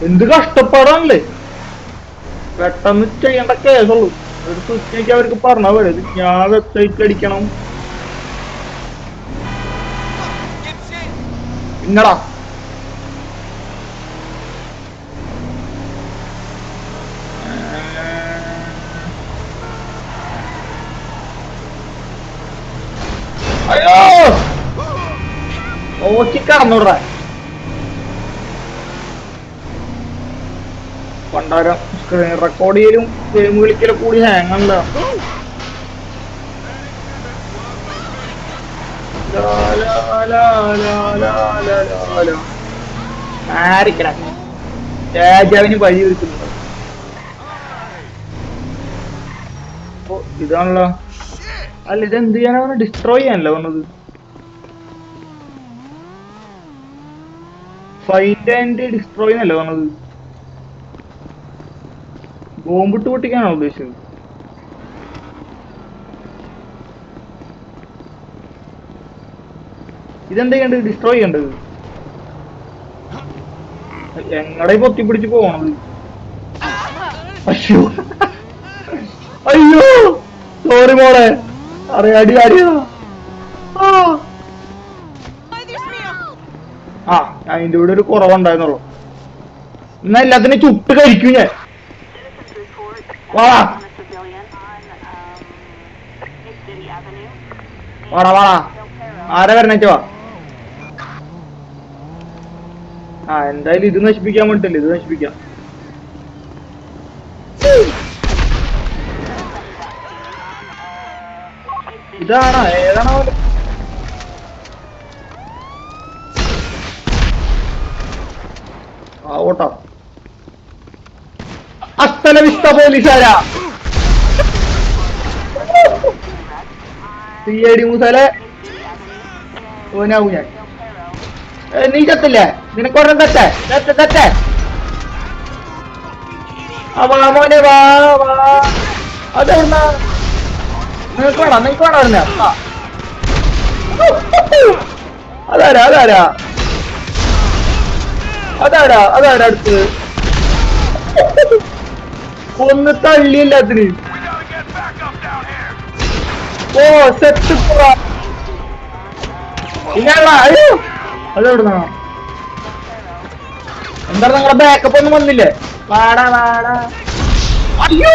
എന്ത് കഷ്ടപ്പാടാണല്ലേ? പെട്ടെന്ന് ചെയ്യേണ്ട കേസുള്ളൂ. ഒരു സ്വിച്ച് അവർക്ക് പറഞ്ഞാ പോലെ ഞാൻ വെബ്സൈറ്റ് അടിക്കണം. shit! അയ്യോ! നോക്കി കടന്നോടാ. പണ്ടാരം സ്ക്രീൻ റെക്കോർഡ് ചെയ്യലും ഗെയിം കളിക്കലും കൂടി ഹാങ്. ആരിക്കടാ? രാജാവിന് വഴി ഒരുക്കുന്നുണ്ട് അപ്പൊ ഇതാണല്ലോ. അല്ല ഇത് എന്ത് ചെയ്യാനാണ് ഡിസ്ട്രോയ് ചെയ്യാനല്ലോ പറഞ്ഞത്? ഫൈറ്റ് ആൻഡ് ഡിസ്ട്രോയ് എന്നല്ലേ പറഞ്ഞത്? ബോംബിട്ട് പൊട്ടിക്കാണോ ഉദ്ദേശിച്ചത്? ഇതെന്താ ചെയ്യേണ്ടത്? ഡിസ്ട്രോയ് ചെയ്യേണ്ടത്? എങ്ങടെ പൊത്തിപ്പിടിച്ച് പോണത്? അയ്യോ. അയ്യോ. സോറി മോളെ. അറിയാടി അടി mío! ആ. അതിന്റെ കൂടെ ഒരു കുറവുണ്ടായിരുന്നുള്ളൂ. എന്നാ എല്ലാത്തിനും ചുട്ട് കഴിക്കും ഞാൻ. Avenue. വാടാ വാടാ. Perro. ആരാ വരണേ വാ? ആ എന്തായാലും ഇത് നശിപ്പിക്കാൻ വേണ്ടിട്ടില്ല ഇത് നശിപ്പിക്കാം. ഇതാണോ ഏതാണോ ആ ഓട്ടോ. സി ഐ ഡി മൂസാലെ ഓനാവും ഞാൻ. നീ ചത്തില്ലേ? നിനക്കൊരെണ്ണം തെറ്റേ വാ മോനെ വാ വാ. അതെവിടുന്ന? നിനക്ക് വേണം? നിനക്ക് വേണം അവിടുന്ന് അതാരാ അതാരാ? അതാരാ അതാരാ അടുത്ത്? ഒന്ന് തള്ളിയല്ലാത്തിന് ഓ സെറ്റ് ഇല്ല അയ്യോ. എന്താണ് നിങ്ങളെ ബാക്കപ്പ് ഒന്നും വന്നില്ലേ? വാടാ വാടാ. അയ്യോ.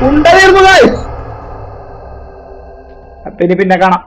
ഉണ്ടായിരുന്നു. അപ്പൊ ഇനി പിന്നെ കാണാം.